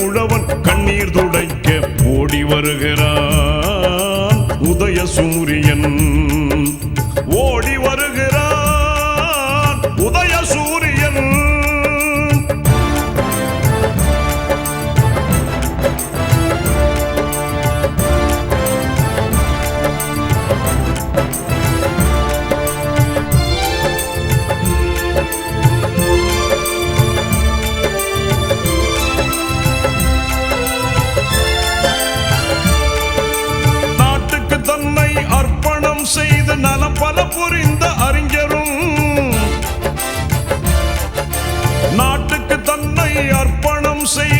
உழவன் கண்ணீர் துடைக்க say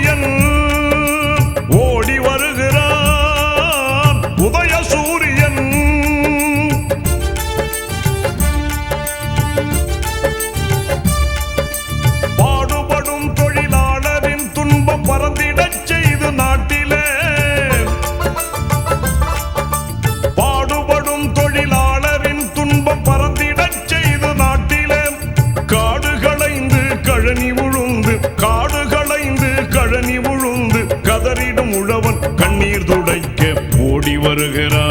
கழனி உழுந்து காடு களைந்து கழனி உழுந்து கதறிடும் உழவன் கண்ணீர் துடைக்க ஓடி வருகிறான்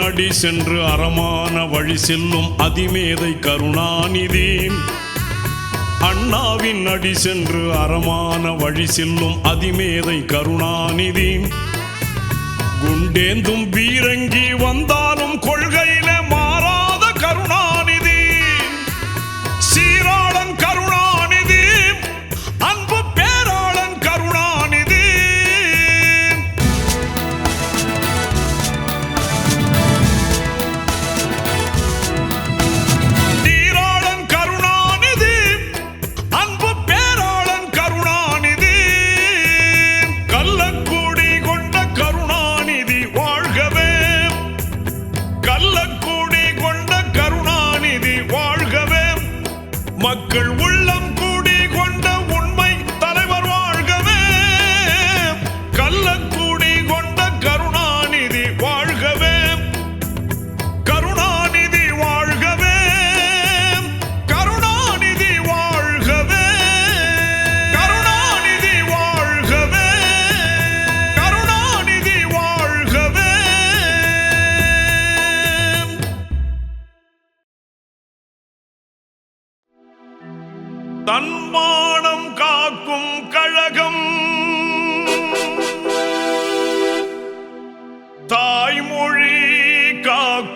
நடி சென்று அறமான வழி செல்லும் அதிமேதை கருணாநிதி. அண்ணாவின் நடி சென்று அறமான வழி செல்லும் அதிமேதை கருணாநிதி. குண்டேந்தும் பீரங்கி வந்தாலும் கொள்கை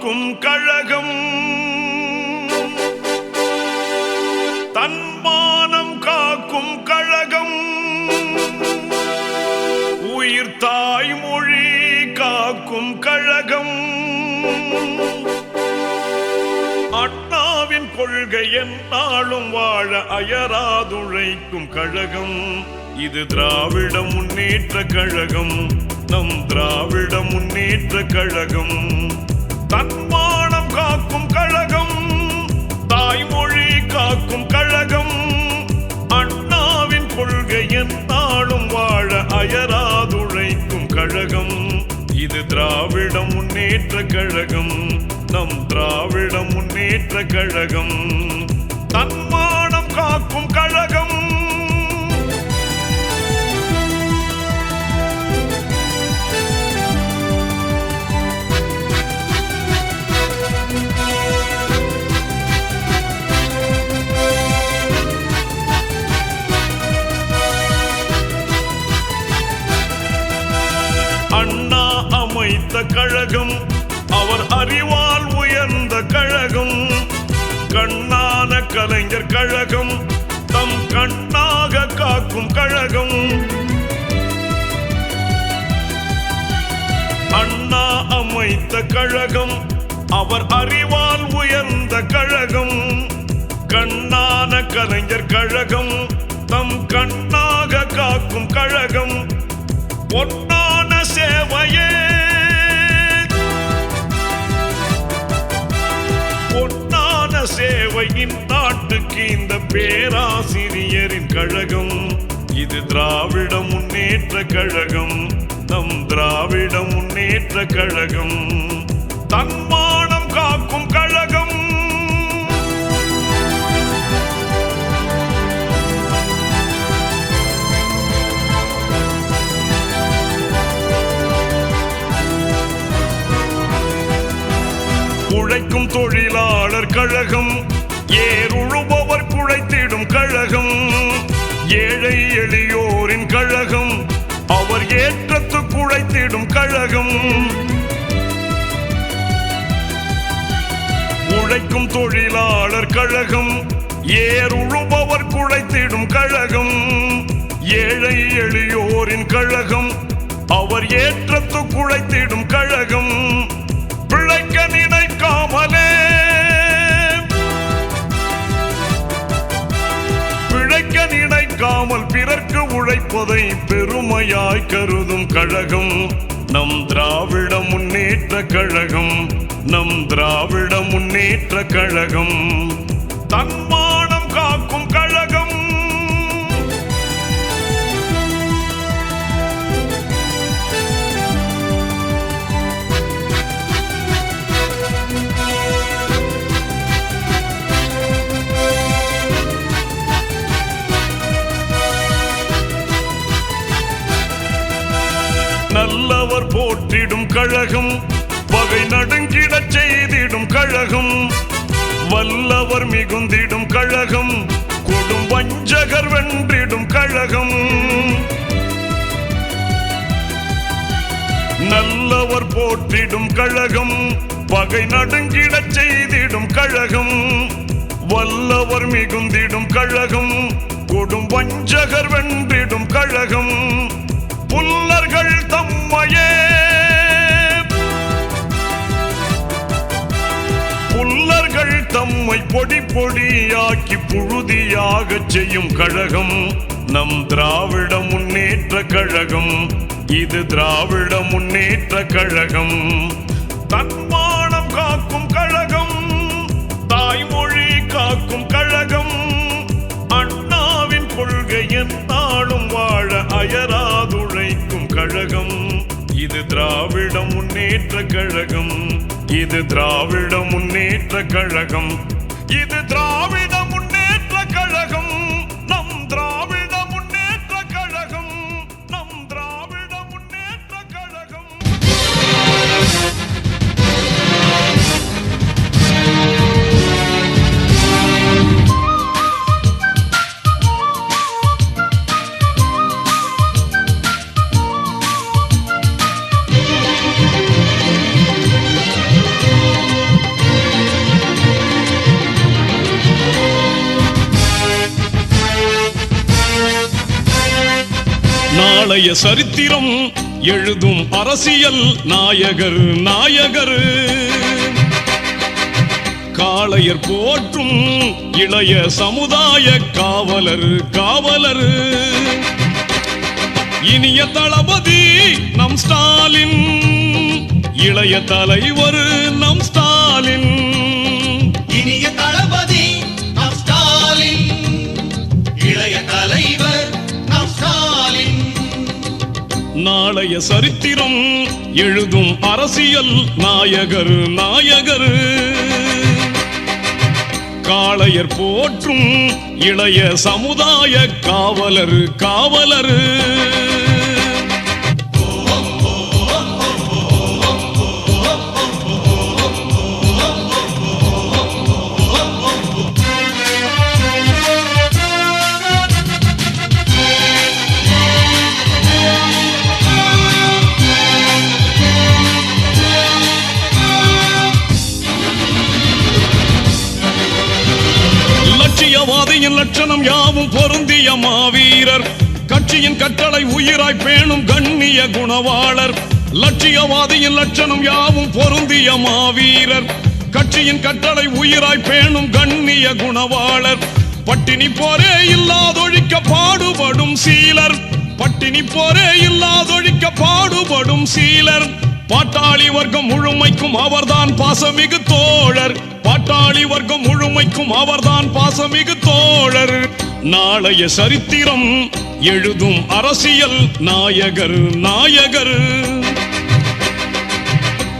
காக்கும் கழகம். தன்மானம் காக்கும் கழகம். உயிர் தாய்மொழி காக்கும் கழகம். அண்ணாவின் கொள்கை என்னாலும் வாழ அயராதுழைக்கும் கழகம். இது திராவிட முன்னேற்ற கழகம். நம் திராவிட முன்னேற்ற கழகம். தன்மானம் காக்கும் கழகம் தாய்மொழி காக்கும் கழகம். அண்ணாவின் கொள்கை என்னாலும் வாழ அயராதுழைக்கும் கழகம். இது திராவிட முன்னேற்ற கழகம் நம் திராவிட முன்னேற்ற கழகம். தன்மானம் காக்கும் கழகம் கழகம். அவர் அறிவால் உயர்ந்த கழகம். கண்ணான கலைஞர் கழகம். தம் கண்ணாக காக்கும் கழகம். அண்ணா அமைத்த கழகம். அவர் அறிவால் உயர்ந்த கழகம். கண்ணான கலைஞர் கழகம். தம் கண்ணாக காக்கும் கழகம். பொன்னான சேவையே சேவை நாட்டுக்கு இந்த பேராசிரியரின் கழகம். இது திராவிட முன்னேற்ற கழகம். நம் திராவிட முன்னேற்ற கழகம். தன்மானம் காக்கும் கழகம். உழைக்கும் தொழிலாளர் கழகம். ஏறுழுபவர் குழைத்திடும் கழகம் ஏழை எளியோரின் கழகம் அவர் ஏற்றத்து குழைத்திடும் கழகம். உழைக்கும் தொழிலாளர் கழகம் ஏறுழுபவர் குழைத்திடும் கழகம் ஏழை எளியோரின் கழகம் அவர் ஏற்றத்து குழைத்திடும் கழகம். பிழைக்க நினைக்காமலே நினைக்காமல் பிறர்க்கு உழைப்பதை பெருமையாய் கருதும் கழகம். நம் திராவிட முன்னேற்ற கழகம். நம் திராவிட முன்னேற்ற கழகம். தன்மா கழகம். வல்லவர் மிகுந்திடும் கழகம். கொடும் வஞ்சகர் வென்றிடும் கழகம். நல்லவர் போற்றிடும் கழகம். பகை நடுங்கிடச் செய்திடும் கழகம். வல்லவர் மிகுந்திடும் கழகம். கொடும் வஞ்சகர் வென்றிடும் கழகம். புல்லர்கள் தம்மையே புல்லர்கள் தம்மை பொடி பொடியாக்கி புழுதியாகச் செய்யும் கழகம். நம் திராவிட முன்னேற்ற கழகம். இது திராவிட முன்னேற்ற கழகம். தன்மானம் காக்கும் கழகம். தாய்மொழி காக்கும் கழகம். அண்ணாவின் கொள்கை என்னாலும் வாழ அயராதுழைக்கும் கழகம். இது திராவிட முன்னேற்ற கழகம். இது திராவிட முன்னேற்ற கழகம். இது திராவிட நாளைய சரித்திரம் எழுதும் அரசியல் நாயகர் நாயகர். காளையர் போற்றும் இளைய சமுதாய காவலர் காவலர். இனிய தளபதி நம் ஸ்டாலின் இளைய தலைவர் நம் நாளைய சரித்திரம் எழுதும் அரசியல் நாயகர் நாயகர். காளையர் போற்றும் இளைய சமுதாய காவலர் காவலர். கட்சியின் கட்டளை உயிராய் பேணும் கண்ணிய குணவாளர். லட்சியவாதியின் லட்சணம் யாவும் பொருந்திய மாவீரர். கட்சியின் கட்டளை உயிராய் பேணும் கண்ணிய குணவாளர். பட்டினி போரே இல்லாதொழிக்க பாடுபடும் சீலர். பட்டினி போரே இல்லாதொழிக்க பாடுபடும் சீலர். பாட்டாளி வர்க்கம் முழுமைக்கும் அவர்தான் பாசமிகு தோழர். பாட்டாளி வர்க்கம் முழுமைக்கும் அவர்தான் பாசமிகு தோழர். நாளைய சரித்திரம் எழுதும் அரசியல் நாயகர் நாயகர்.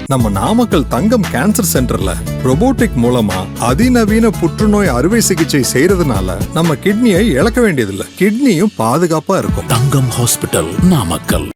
நம்ம நாமக்கல் தங்கம் கேன்சர் சென்டர்ல robotic மூலமா அதிநவீன புற்றுநோய் அறுவை சிகிச்சை செய்யறதுனால நம்ம கிட்னியை இழக்க வேண்டியதில்லை. கிட்னியும் பாதுகாப்பா இருக்கும். தங்கம் ஹாஸ்பிட்டல் நாமக்கல்.